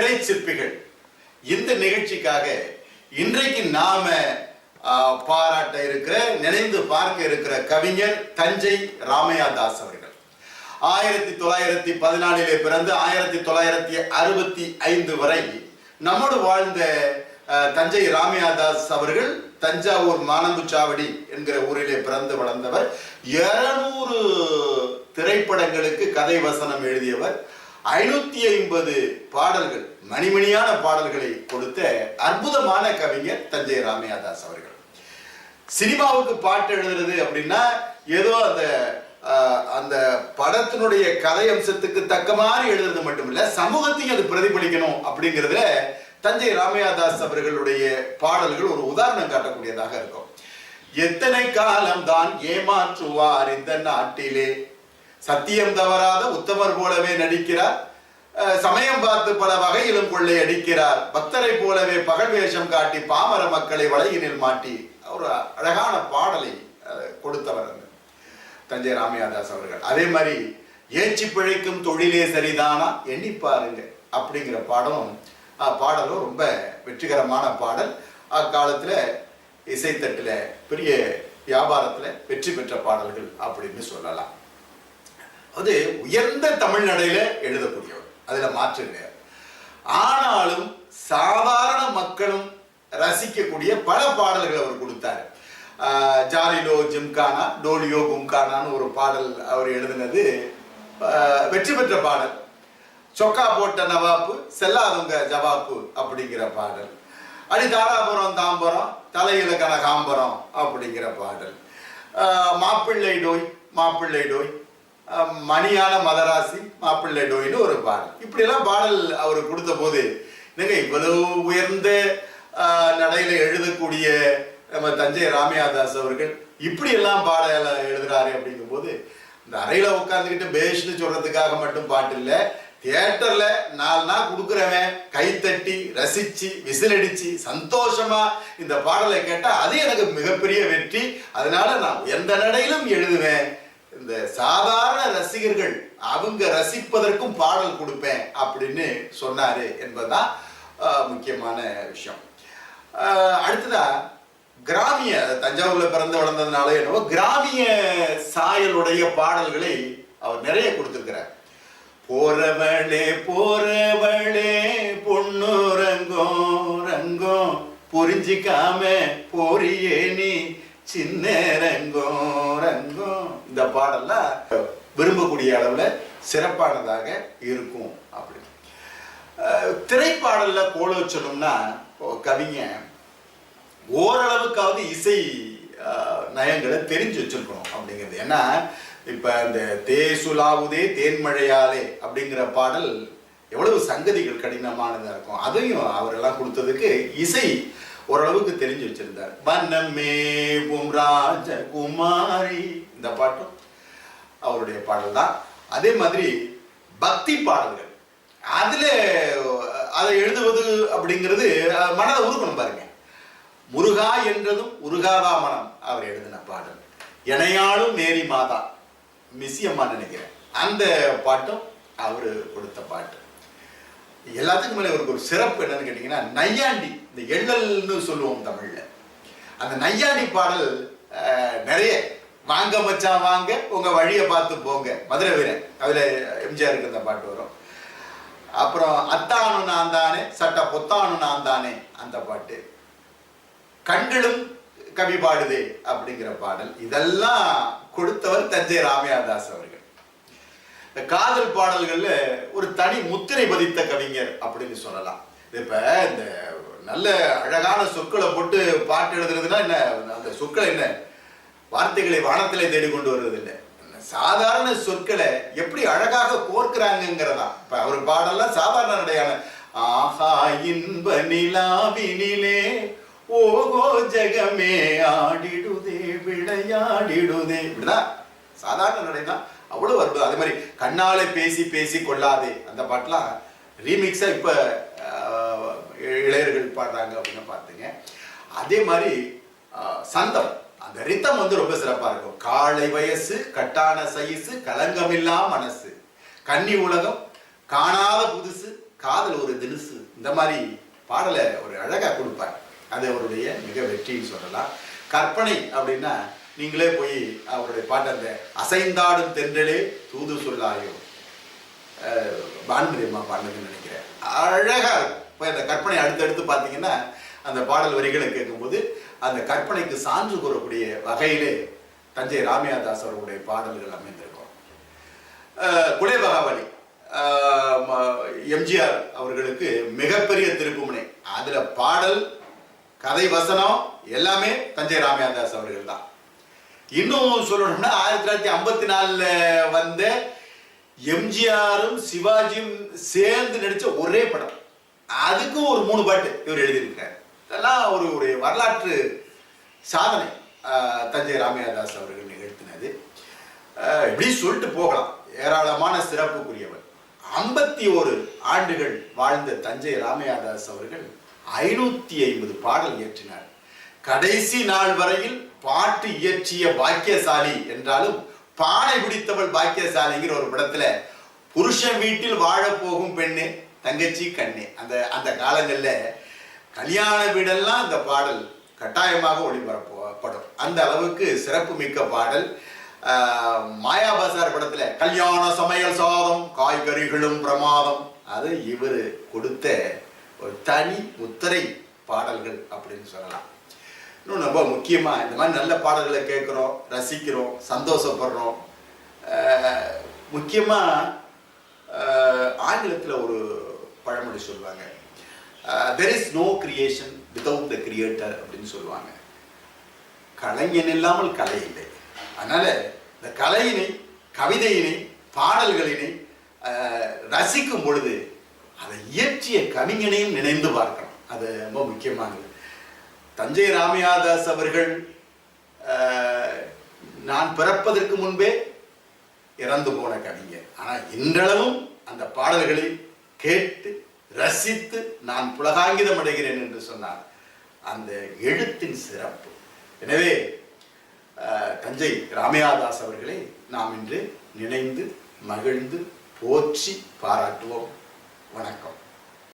திரை சிற்பிகள். இந்த நிகழ்ச்சிக்காக இன்றைக்கு நாம பாராட்ட இருக்கிற நினைந்து பார்க்க இருக்கிற கவிஞர் தஞ்சை ராமையா தாஸ் அவர்கள். ஆயிரத்தி தொள்ளாயிரத்தி பதினாலிலே பிறந்து ஆயிரத்தி தொள்ளாயிரத்தி அறுபத்தி ஐந்து வரை நம்மோடு வாழ்ந்த தஞ்சை ராமையா தாஸ் அவர்கள் தஞ்சாவூர் மானம்புச்சாவடி என்கிற ஊரிலே பிறந்து வளர்ந்தவர். இருநூறு திரைப்படங்களுக்கு கதை வசனம் எழுதியவர். ஐநூத்தி ஐம்பது பாடல்கள் மணிமணியான பாடல்களை கொடுத்த அற்புதமான கவிஞர் தஞ்சை ராமையாதாஸ் அவர்கள். சினிமாவுக்கு பாட்டு எழுதுறது அப்படின்னா ஏதோ அந்த அந்த படத்தினுடைய கதை அம்சத்துக்கு தக்க மாதிரி எழுதுறது மட்டுமில்ல சமூகத்தையும் அது பிரதிபலிக்கணும் அப்படிங்கிறதுல தஞ்சை ராமையாதாஸ் அவர்களுடைய பாடல்கள் ஒரு உதாரணம் காட்டக்கூடியதாக இருக்கும். எத்தனை காலம் தான் ஏமாற்றுவார் இந்த நாட்டிலே? சத்தியம் தவறாத உத்தமர் போலவே நடிக்கிறார். சமயம் பார்த்து பல வகையிலும் கொள்ளை அடிக்கிறார். பக்தரை போலவே பகல் வேஷம் காட்டி பாமர மக்களை வலையினில் மாட்டி ஒரு அழகான பாடலை கொடுத்தவர் அந்த தஞ்சை ராமையாதாஸ் அவர்கள். அதே மாதிரி ஏச்சி பிழைக்கும் தொழிலே சரிதானா? எண்ணி பாருங்க அப்படிங்கிற பாடலும் பாடலும் ரொம்ப வெற்றிகரமான பாடல். அக்காலத்தில் இசைத்தட்டில் பெரிய வியாபாரத்தில் வெற்றி பெற்ற பாடல்கள் அப்படின்னு சொல்லலாம். அது உயர்ந்த தமிழ் நடையில எழுதக்கூடியவர். அதுல மாற்று கிடையாது ஆனாலும் சாதாரண மக்களும் ரசிக்கக்கூடிய பல பாடல்கள் அவர் கொடுத்தாரு. ஜாலிலோ ஜிம்கானா டோலியோ கும்கானான்னு ஒரு பாடல் அவர் எழுதினது. வெற்றி பெற்ற பாடல். சொக்கா போட்ட நவாப்பு செல்லாதவங்க ஜவாப்பு அப்படிங்கிற பாடல். அடி தாராபுரம் தாம்பரம் தலையில கனகாம்பரம் அப்படிங்கிற பாடல். மாப்பிள்ளை டோய் மாப்பிள்ளை டோய் மணியான மதராசி மாப்பிள்ளை டோய்னு ஒரு பாடல். இப்படியெல்லாம் பாடல் அவர் கொடுத்த போது என்னங்க இவ்வளவு உயர்ந்த நடையில எழுதக்கூடிய நம்ம தஞ்சை ராமையாதாஸ் அவர்கள் இப்படி எல்லாம் பாடல எழுதுறாரு அப்படிங்கும்போது இந்த அறையில உட்காந்துக்கிட்டு பேஷ்னு சொல்றதுக்காக மட்டும் பாட்டு இல்லை தியேட்டர்ல நாலு நாள் கொடுக்குறவன் கைத்தட்டி ரசிச்சு விசிலடிச்சு சந்தோஷமா இந்த பாடலை கேட்டா அது எனக்கு மிகப்பெரிய வெற்றி. அதனால நான் எந்த நடையிலும் எழுதுவேன். இந்த சாதாரண ரசிகர்கள் அவங்க ரசிப்பதற்கும் பாடல் கொடுப்பேன் அப்படின்னு சொன்னாரு என்பதுதான் முக்கியமான விஷயம். அடுத்ததா கிராமிய தஞ்சாவூர்ல பிறந்து வளர்ந்ததுனால என்னவோ கிராமிய சாயலுடைய பாடல்களை அவர் நிறைய கொடுத்திருக்கிறார். போறவளே போறவளே பொண்ணு ரங்கம் ரங்கம் புரிஞ்சிக்காம போறியே நீ சின்ன ரங்கம் ரங்கம் இந்த பாடல்லாம் விரும்பக்கூடிய அளவில் சிறப்பானதாக இருக்கும் அப்படி. திரைப்பாடலில் போல கோல வச்சணும்னா கவிங்க ஓரளவுக்காவது இசை நயங்களை தெரிஞ்சு வச்சிருக்கணும் அப்படிங்கிறது. ஏன்னா இப்போ இந்த தேசுலாவுதே தேன்மழையாலே அப்படிங்கிற பாடல் எவ்வளவு சங்கதிகள் கடினமானதாக இருக்கும். அதையும் அவரெல்லாம் கொடுத்ததுக்கு இசை ஓரளவுக்கு தெரிஞ்சு வச்சிருந்தார். வண்ணமேவும் ராஜகுமாரி. இந்த பாட்டும் அவருடைய பாடல் தான். அதே மாதிரி பக்தி பாடல்கள். அதுல அதை எழுதுவது அப்படிங்கிறது மனதை உருக்கணும் பாருங்க. முருகா என்றதும் உருகாதா மனம் அவர் எழுதின பாடல். இணையாளும் மேரி மாதா. மிஸ்ஸி நினைக்கிறேன். அந்த பாட்டும் அவர் கொடுத்த பாட்டு. எல்லாத்துக்கும் மேலே இவருக்கு ஒரு சிறப்பு என்னன்னு கேட்டிங்கன்னா நையாண்டி இந்த எள்ளல்னு சொல்லுவோம் தமிழ்ல. அந்த நையாண்டி பாடல் அஹ், நிறைய வாங்க மச்சான் வாங்க உங்க வழியை பார்த்து போங்க. மதுரை வீரன் அதுல எம்ஜிஆருக்கு அந்த பாட்டு வரும். அப்புறம் அத்தானு நான் தானே சட்ட பொத்தானு நான் தானே அந்த பாட்டு. கண்களும் கவி பாடுதே அப்படிங்கிற பாடல். இதெல்லாம் கொடுத்தவர் தஞ்சை ராமையாதாஸ் அவர்கள். இந்த காதல் பாடல்கள்ல ஒரு தனி முத்திரை பதித்த கவிஞர் அப்படின்னு சொல்லலாம். இது இப்ப இந்த நல்ல அழகான சொற்களை போட்டு பாட்டு எழுதுறதுன்னா என்ன? அந்த சொற்களை என்ன? வார்த்தைகளை வானத்திலே தேடி கொண்டு வருவது இல்லை சாதாரண சொற்களை எப்படி அழகாக கோர்க்கிறாங்கிறதா இப்ப அவர் பாடல்லாம் சாதாரண நடையான ஆஹா இன்ப நிலாவினிலே ஓகோ ஜெகமே ஆடிடுதே விளையாடிடுதே. இப்படிதான் சாதாரண நடைதான் அவ்வளோ அற்புதம். அதே மாதிரி கண்ணாலே பேசி பேசி கொள்ளாதே. அந்த பாட்டெலாம் ரீமிக்ஸாக இப்போ இளையர்கள் பாடுறாங்க அப்படின்னு பார்த்துங்க அதே மாதிரி சந்தம். அந்த ரித்தம் வந்து ரொம்ப சிறப்பாக இருக்கும். காலை வயசு கட்டான சைஸு கலங்கமில்லா மனசு. கன்னி உலகம் காணாத புதுசு காதல் ஒரு தினுசு இந்த மாதிரி பாடலை ஒரு அழகாக கொடுப்பார். அது அவருடைய மிக வெற்றின்னு சொல்லலாம். கற்பனை அப்படின்னா நீங்களே போய் அவருடைய பாட்டு அந்த அசைந்தாடும் தென்றலே தூது சொல்லாயோ பாண்டியம்மா பாடுனதுன்னு நினைக்கிறேன். அழகாக போய் அந்த கற்பனை அடுத்தடுத்து பார்த்தீங்கன்னா அந்த பாடல் வரிகளை கேட்கும்போது அந்த கற்பனைக்கு சான்று கூறக்கூடிய வகையிலே தஞ்சை ராமியாதாஸ் அவர்களுடைய பாடல்கள் அமைந்திருக்கும். அஹ் ம- எம்ஜிஆர் அவர்களுக்கு மிகப்பெரிய திருப்புமுனை. அதில் பாடல் கதை வசனம் எல்லாமே தஞ்சை ராமியாதாஸ் அவர்கள் தான். இன்னும் சொல்லணும்னா ஆயிரத்தி தொள்ளாயிரத்தி ஐம்பத்தி நாலுல வந்த எம்ஜிஆரும் சிவாஜியும் சேர்ந்து நடிச்ச ஒரே படம். அதுக்கும் ஒரு மூணு பாட்டு இவர் எழுதியிருக்கிறார். இதெல்லாம் ஒரு ஒரு வரலாற்று சாதனை. தஞ்சை ராமையாதாஸ் அவர்கள் நிகழ்த்தினது இப்படி சொல்லிட்டு போகலாம். ஏராளமான சிறப்புக்குரியவர். ஐம்பத்தி ஒரு ஆண்டுகள் வாழ்ந்த தஞ்சை ராமையாதாஸ் அவர்கள் ஐநூத்தி ஐம்பது பாடல் இயற்றினார். கடைசி நாள் வரையில் பாட்டு இயற்றிய பாக்கியசாலி என்றாலும் பானை பிடித்தவள் பாக்கியசாலிங்கிற ஒரு படத்துல புருஷன் வீட்டில் வாழ போகும் பெண்ணு தங்கச்சி கண்ணு. அந்த அந்த காலங்கள்ல கல்யாண வீடெல்லாம் அந்த பாடல் கட்டாயமாக ஒளிபரப்பப்படும். அந்த அளவுக்கு சிறப்பு மிக்க பாடல். ஆஹ், மாயா பசார் படத்துல கல்யாண சமையல் சாதம் காய்கறிகளும் பிரமாதம். அது இவர் கொடுத்த ஒரு தனி முத்திரை பாடல்கள் அப்படின்னு சொல்லலாம். இன்னும் ரொம்ப முக்கியமா இந்த மாதிரி நல்ல பாடல்களை கேட்குறோம் ரசிக்கிறோம் சந்தோஷப்படுறோம். ஆஹ், முக்கியமா ஆஹ், ஒரு பழமொழி சொல்லுவாங்க. There is no creation without the creator அப்படின்னு சொல்லுவாங்க. கலைஞன் இல்லாமல் கலை இல்லை. அதனால இந்த கலையினை கவிதையினை பாடல்களினை ஆஹ், ரசிக்கும் பொழுது அதை இயற்றிய கவிஞனையும் நினைந்து பார்க்கணும். அது ரொம்ப முக்கியமானது. தஞ்சை ராமையாதாஸ் அவர்கள் நான் பிறப்பதற்கு முன்பே இறந்து போன கவிஞர். ஆனால் இன்றளவும் அந்த பாடல்களை கேட்டு ரசித்து நான் புலகாங்கிதம் அடைகிறேன் என்று சொன்னார். அந்த எழுத்தின் சிறப்பு. எனவே தஞ்சை ராமையாதாஸ் அவர்களை நாம் இன்று நினைந்து மகிழ்ந்து போற்றி பாராட்டுவோம். வணக்கம்.